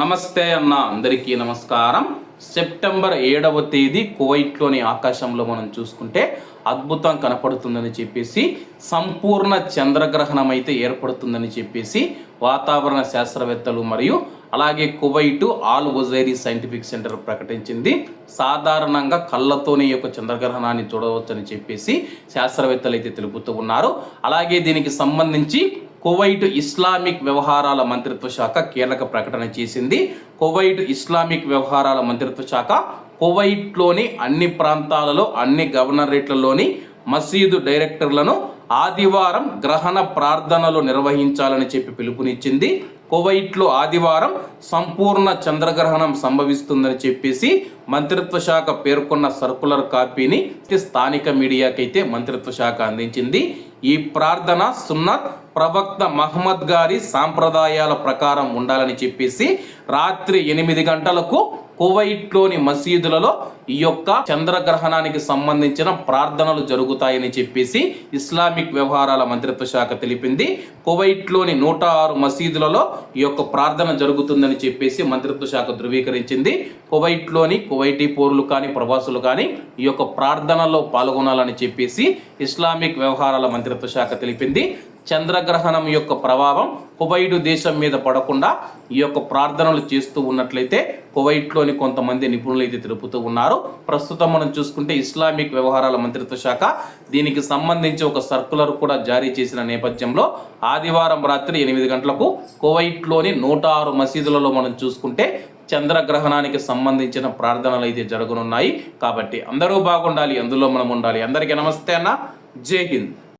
నమస్తే అన్న అందరికీ నమస్కారం. సెప్టెంబర్ ఏడవ తేదీ కువైట్లోని ఆకాశంలో మనం చూసుకుంటే అద్భుతం కనపడుతుందని చెప్పేసి సంపూర్ణ చంద్రగ్రహణం అయితే ఏర్పడుతుందని చెప్పేసి వాతావరణ శాస్త్రవేత్తలు మరియు అలాగే Kuwait Al Ojairi scientific centre ప్రకటించింది. సాధారణంగా కళ్ళతోనే ఈ యొక్క చంద్రగ్రహణాన్ని చూడవచ్చని చెప్పేసి శాస్త్రవేత్తలు అయితే తెలుపుతూ ఉన్నారు. అలాగే దీనికి సంబంధించి కువైట్ ఇస్లామిక్ వ్యవహారాల మంత్రిత్వ శాఖ కీలక ప్రకటన చేసింది. కువైట్ ఇస్లామిక్ వ్యవహారాల మంత్రిత్వ శాఖ కువైట్లోని అన్ని ప్రాంతాలలో అన్ని గవర్నరేట్లలోని మసీదు డైరెక్టర్లను ఆదివారం గ్రహణ ప్రార్థనలు నిర్వహించాలని చెప్పి పిలుపునిచ్చింది. కువైట్లో ఆదివారం సంపూర్ణ చంద్రగ్రహణం సంభవిస్తుందని చెప్పేసి మంత్రిత్వ శాఖ పేర్కొన్న సర్కులర్ కాపీని స్థానిక మీడియాకైతే మంత్రిత్వ శాఖ అందించింది. ఈ ప్రార్థన సున్నత్ ప్రవక్త మహమ్మద్ గారి సాంప్రదాయాల ప్రకారం ఉండాలని చెప్పేసి రాత్రి ఎనిమిది గంటలకు కువైట్లోని మసీదులలో ఈ యొక్క చంద్రగ్రహణానికి సంబంధించిన ప్రార్థనలు జరుగుతాయని చెప్పేసి ఇస్లామిక్ వ్యవహారాల మంత్రిత్వ శాఖ తెలిపింది. కువైట్లోని నూట ఆరు మసీదులలో ఈ యొక్క ప్రార్థన జరుగుతుందని చెప్పేసి మంత్రిత్వ శాఖ ధృవీకరించింది. కువైట్లోని కువైటీ పౌరులు కానీ ప్రవాసులు కానీ ఈ యొక్క ప్రార్థనలో పాల్గొనాలని చెప్పేసి ఇస్లామిక్ వ్యవహారాల మంత్రిత్వ శాఖ తెలిపింది. చంద్రగ్రహణం యొక్క ప్రభావం కువైట్ దేశం మీద పడకుండా ఈ యొక్క ప్రార్థనలు చేస్తూ ఉన్నట్లయితే కువైట్లోని కొంతమంది నిపుణులు అయితే తెలుపుతూ ఉన్నారు. ప్రస్తుతం మనం చూసుకుంటే ఇస్లామిక్ వ్యవహారాల మంత్రిత్వ శాఖ దీనికి సంబంధించి ఒక సర్కులర్ కూడా జారీ చేసిన నేపథ్యంలో ఆదివారం రాత్రి ఎనిమిది గంటలకు కువైట్లోని నూట ఆరు మసీదులలో మనం చూసుకుంటే చంద్రగ్రహణానికి సంబంధించిన ప్రార్థనలు అయితే జరగనున్నాయి. కాబట్టి అందరూ బాగుండాలి అందులో మనం ఉండాలి. అందరికీ నమస్తే అన్న. జై హింద్.